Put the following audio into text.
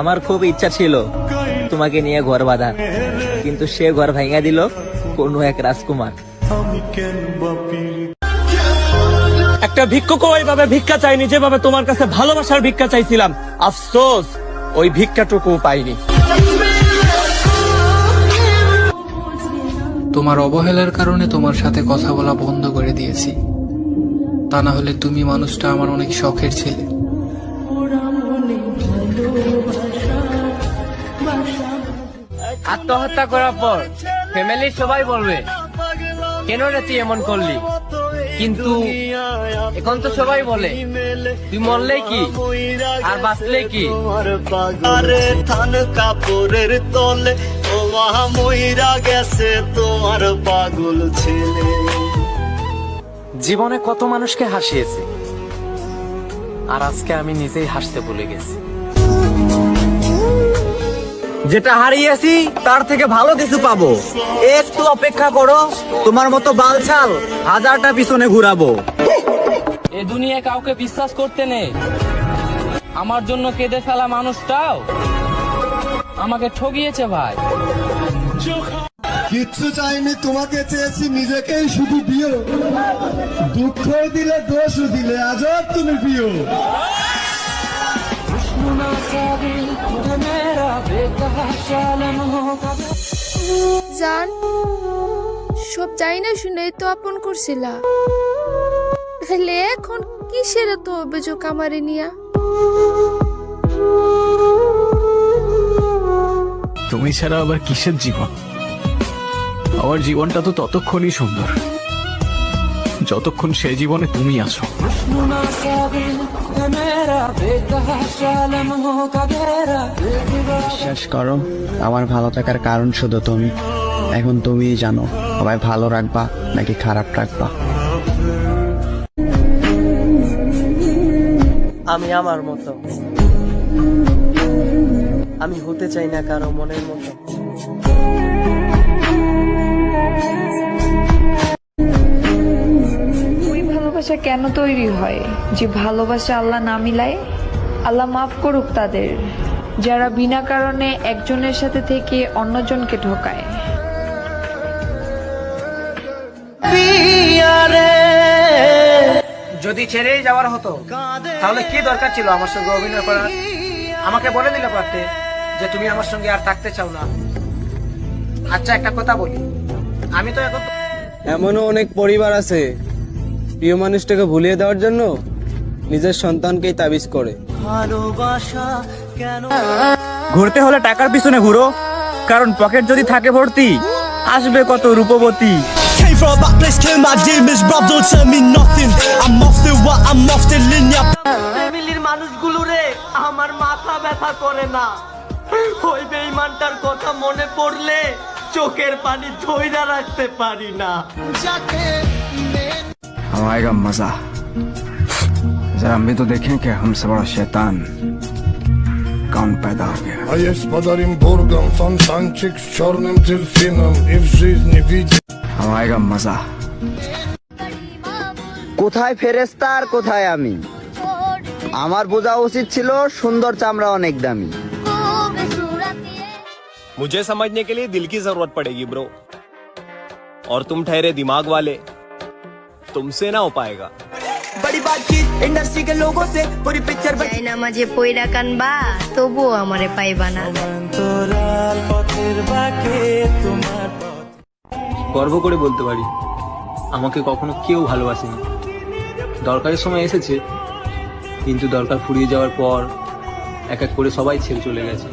আমার খুব ইচ্ছা ছিল তোমাকে নিয়ে ঘর বাঁধার। কিন্তু সে ঘর ভাঙা দিল কোনো এক রাজকুমার। একটা ভিক্ষুক ওইভাবে ভিক্ষা চাইনি যেভাবে তোমার কাছে ভালোবাসার ভিক্ষা চাইছিলাম। আফসোস ওই ভিক্ষাটুকু পাইনি। তোমার অবহেলার কারণে তোমার সাথে কথা বলা বন্ধ করে দিয়েছি। তা না হলে তুমি মানুষটা আমার অনেক শখের ছিলে। আত্মহত্যা করার পর ফ্যামিলির সবাই বলবে কেন রে তুই এমন করলি? কিন্তু এখন তো সবাই বলে তুই মরলে কি? আর বাঁচলে কি? আরে থান কাপড়ের তলে ও মহা মইরা গেছে তোমার পাগল ছেলে। জীবনে কত মানুষকে হাসিয়েছি আর আজকে আমি নিজেই হাসতে ভুলে গেছি। যেটা হারিয়েছি তার থেকে ভালো কিছু পাবো। একটু অপেক্ষা করো তোমার মতো বালছাল হাজারটা পিছনে ঘুরাবো। এ দুনিয়ায় কাউকে বিশ্বাস করতে নেই। আমার জন্য কেঁদে ফেলা মানুষটাও আমাকে ঠগিয়েছে ভাই। কিচ্ছু চাইনি তোমাকে চেয়েছি নিজেকেই শুধু দিও দুঃখ দিলে দোষ দিলে আজব তুমি প্রিয় জান, সব যাই না শুনে তো আপন করছিলা। তাহলে এখন কিসের তো অভিযোগ আমারে নিয়া? তুমি ছাড়া আবার কিসের জীবন? আমার জীবনটা তো ততক্ষণই সুন্দর। যতক্ষণ সে জীবনে তুমি আছো। বিশ্বাস করো আমার ভালো থাকার কারণ শুধু তুমি। এখন তুমিই জানো আমায় ভালো রাখবা নাকি খারাপ রাখবা। আমি আমার মতো। আমি হতে চাই না কারও মনের মতো। ভালোবাসা কেন তৈরি হয়? যে ভালোবাসা আল্লাহ না মিলায় আল্লাহ মাফ করুক তাদের। যারা বিনা কারণে একজনের সাথে থেকে অন্যজনকে ঢোকায় যদি ছেড়েই যাওয়ার হতো তাহলে কি দরকার ছিল আমার সঙ্গে অভিনয় করার? আমাকে বলে দিলে পারতে যে তুমি আমার সঙ্গে আর থাকতে চাও না। আচ্ছা একটা কথা বলি। আমি তো এখন এমনও অনেক পরিবার আছে প্রিয় মানুষটাকে ভুলিয়ে দেওয়ার জন্য নিজের সন্তানকেই তাবিজ করে। ঘুরতে হলে টাকার পিছনে ঘুরো। কারণ পকেট যদি থাকে ভর্তি আসবে কত রূপবতী। ফ্যামিলির মানুষগুলো রে আমার মাথা ব্যথা করে না। ওই বেইমানটার কথা মনে পড়লে চোখের পানি ধইরা রাখতে পারি না। अब आएगा मजा जरा हम भी तो देखें कि हमसे बड़ा शैतान कौन पैदा हो गया A jest podarim burgom, fontancik z czarnym delfinem i w żyzni widzi अब आएगा मजा কোথায় ফেরেস্তা আর কোথায় আমি আমার বোঝা উচিত ছিল সুন্দর চামড়া অনেক দামি मुझे समझने के लिए दिल की जरूरत पड़ेगी ब्रो और तुम ठहरे दिमाग वाले तुमसे ना हो पाएगा যাই না মাঝে পয়রা কানবা তবুও আমারে পাইবা না গর্ব করে বলতে পারি আমাকে কখনো কেউ ভালোবাসেনি দরকারের সময় এসেছে কিন্তু দরকার ফুরিয়ে যাওয়ার পর এক এক করে সবাই ছেড়ে চলে গেছে